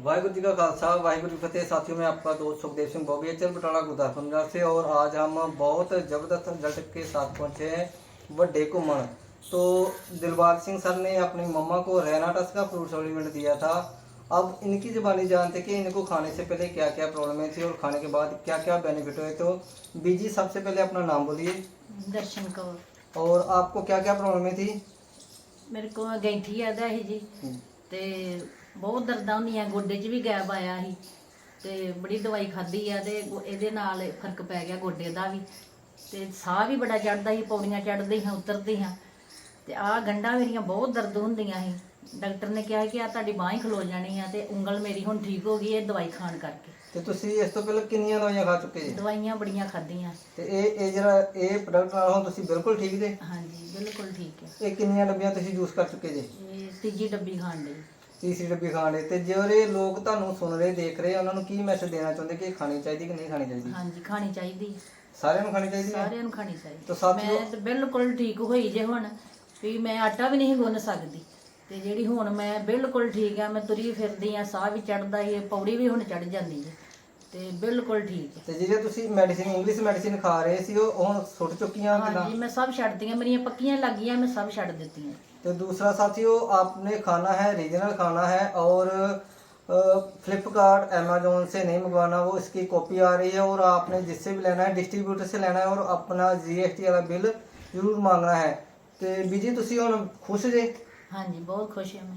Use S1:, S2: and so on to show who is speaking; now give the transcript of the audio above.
S1: वाहिगुरु जी का खालसा वाहिगुरु जी की फतेह साथियों में आपका दोस्त सुखदेव सिंह बॉबी एचल बटाला गुरदासपुर पंजाब से और आज हम बहुत जबरदस्त रिजल्ट के साथ पहुंचे हैं वड्डे घूमन तो दिलबाग सिंह सर ने अपनी मम्मा को रेनाटस का फ्रूट सप्लीमेंट दिया था अब इनकी जुबानी जानते कि इनको खाने से पहले क्या क्या प्रॉब्लमें थी और खाने के बाद क्या क्या बेनिफिट हुए तो बीजी सबसे पहले अपना नाम बोलिए
S2: ਦਰਸ਼ਨ ਕੌਰ
S1: और आपको क्या क्या प्रॉब्लमें थी
S2: ਮੇਰੇ ਕੋਲ ਗੈਂਠੀ ਆਦਾ ਸੀ ਜੀ ਤੇ ਬਹੁਤ ਦਰਦਾਂ ਹੁੰਦੀਆਂ ਗੋਡੇ 'ਚ ਵੀ ਗੈਪ ਆਇਆ ਸੀ ਤੇ ਬੜੀ ਦਵਾਈ ਖਾਧੀ ਆ ਤੇ ਗੋ- ਇਹਦੇ ਨਾਲ ਫ਼ਰਕ ਪੈ ਗਿਆ ਗੋਡੇ ਦਾ ਵੀ। ਤੇ ਸਾਹ ਵੀ ਬੜਾ ਚੜਦਾ ਸੀ ਪੌੜੀਆਂ ਚੜਦੀ ਹਾਂ ਉਤਰਦੀ ਹਾਂ ਤੇ ਆਹ ਗੰਢਾਂ ਮੇਰੀਆਂ ਬਹੁਤ ਦਰਦ ਹੁੰਦੀਆਂ ਸੀ। ਡਾਕਟਰ ਨੇ ਕਿਹਾ ਕਿ ਆ ਤੁਹਾਡੀ ਬਾਂਹ ਹੀ ਖਲੋ ਜਾਣੀ ਆ ਤੇ ਉਂਗਲ ਮੇਰੀ ਹੁਣ ਠੀਕ ਹੋ ਗਈ ਇਹ ਦਵਾਈ ਖਾਣ ਕਰਕੇ।
S1: ਤੇ ਤੁਸੀਂ ਇਸ ਤੋਂ ਪਹਿਲਾਂ ਕਿੰਨੀਆਂ ਦਵਾਈਆਂ ਖਾ ਚੁੱਕੇ ਜੀ?
S2: ਦਵਾਈਆਂ ਬੜੀਆਂ ਖਾਧੀਆਂ।
S1: ਤੇ ਇਹ ਇਹ ਜਿਹੜਾ ਇਹ ਪ੍ਰੋਡਕਟ ਨਾਲ ਹੁਣ ਤੁਸੀਂ ਬਿਲਕੁਲ ਠੀਕ ਜੇ?
S2: ਹਾਂਜੀ ਬਿਲਕੁਲ ਠੀਕ ਹੈ
S1: ਇਹ ਕਿੰਨੀਆਂ ਡੱਬੀਆਂ ਤੁਸੀਂ ਯੂਜ਼ ਕਰ ਚੁੱਕੇ ਜੇ?
S2: ਇਹ ਤੀਜੀ ਡੱਬੀ ਖਾਣ ਲਈ
S1: ਤੀਸਰੀ ਡੱਬੀ ਖਾਣ ਤੇ ਜਿਹੜੇ ਲੋਕ ਤੁਹਾਨੂੰ ਸੁਣ ਰਹੇ ਦੇਖ ਰਹੇ ਉਹਨਾਂ ਨੂੰ ਕੀ ਮੈਸੇਜ ਦੇਣਾ ਚਾਹੁੰਦੇ ਕਿ ਇਹ ਖਾਣੀ ਚਾਹੀਦੀ ਕਿ ਨਹੀਂ ਖਾਣੀ ਚਾਹੀਦੀ?
S2: ਹਾਂਜੀ ਖਾਣੀ ਚਾਹੀਦੀ। ਹੈ।
S1: ਸਾਰਿਆਂ ਨੂੰ ਖਾਣੀ ਚਾਹੀਦੀ ਹੈ?
S2: ਸਾਰਿਆਂ ਨੂੰ ਖਾਣੀ ਚਾਹੀਦੀ।
S1: ਤਾਂ ਸਾਥੀਓ-
S2: ਮੈਂ ਤੇ ਬਿਲਕੁਲ ਠੀਕ ਹੋਈ ਜੇ ਹੁਣ ਵੀ ਮੈਂ ਆਟਾ ਵੀ ਨਹੀਂ ਗੁੰਨ ਸਕਦੀ। ਤੇ ਜਿਹੜੀ ਹੁਣ ਮੈਂ ਬਿਲਕੁਲ ਠੀਕ ਆ ਮੈਂ ਤੁਰੀ ਫਿਰਦੀ ਆ ਸਾਹ ਵੀ ਚੜਦਾ ਏ ਪੌੜੀ ਵੀ ਹੁਣ ਚੜ ਜਾਂਦੀ ਹੈ ਤੇ ਬਿਲਕੁਲ ਠੀਕ ਹੈ
S1: ਤੇ ਜਿਹੜੇ ਤੁਸੀਂ ਮੈਡੀਸਿਨ ਇੰਗਲਿਸ਼ ਮੈਡੀਸਿਨ ਖਾ ਰਹੇ ਸੀ ਉਹ ਉਹ ਹੁਣ ਸੁੱਟ ਚੁੱਕੀਆਂ ਕਿ ਨਾ
S2: ਹਾਂਜੀ ਮੈਂ ਸਭ ਛੱਡਤੀਆਂ ਮੇਰੀਆਂ ਪੱਕੀਆਂ ਲੱਗੀਆਂ ਮੈਂ ਸਭ ਛੱਡ ਦਿੱਤੀਆਂ
S1: तो दूसरा साथियों आपने खाना है रीजनल खाना है और फ्लिपकार्ट अमेजोन से नहीं मंगवाना वो इसकी कॉपी आ रही है और आपने जिससे भी लेना है डिस्ट्रीब्यूटर से लेना है और अपना जीएसटी वाला बिल जरूर मांगना है ਤੇ ਬੀਜੀ ਤੁਸੀਂ ਹੁਣ ਖੁਸ਼ ਜੇ
S2: ਹਾਂਜੀ ਬਹੁਤ ਖੁਸ਼ ਹਾਂ ਮੈਂ